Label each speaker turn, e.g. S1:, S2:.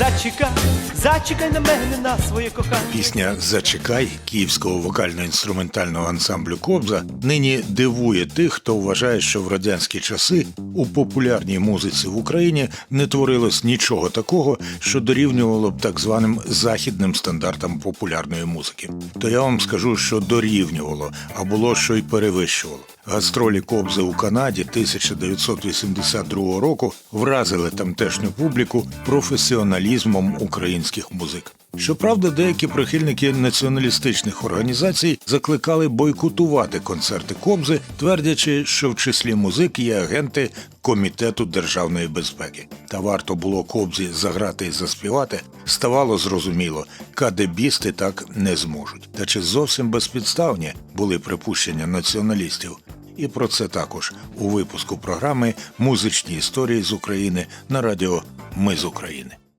S1: зачекай, зачекай на мене на своє кохання.
S2: Пісня Зачекай київського вокально-інструментального ансамблю Кобза нині дивує тих, хто вважає, що в радянські часи у популярній музиці в Україні не творилось нічого такого, що дорівнювало б так званим західним стандартам популярної музики. То я вам скажу, що дорівнювало, а було що й перевищувало. Гастролі Кобзи у Канаді 1982 року вразили тамтешню публіку професіоналізмом українських музик. Щоправда, деякі прихильники націоналістичних організацій закликали бойкотувати концерти Кобзи, твердячи, що в числі музик є агенти Комітету державної безпеки. Та варто було Кобзі заграти і заспівати, ставало зрозуміло, кадебісти так не зможуть. Та чи зовсім безпідставні були припущення націоналістів? І про це також у випуску програми Музичні історії з України на радіо Ми з України.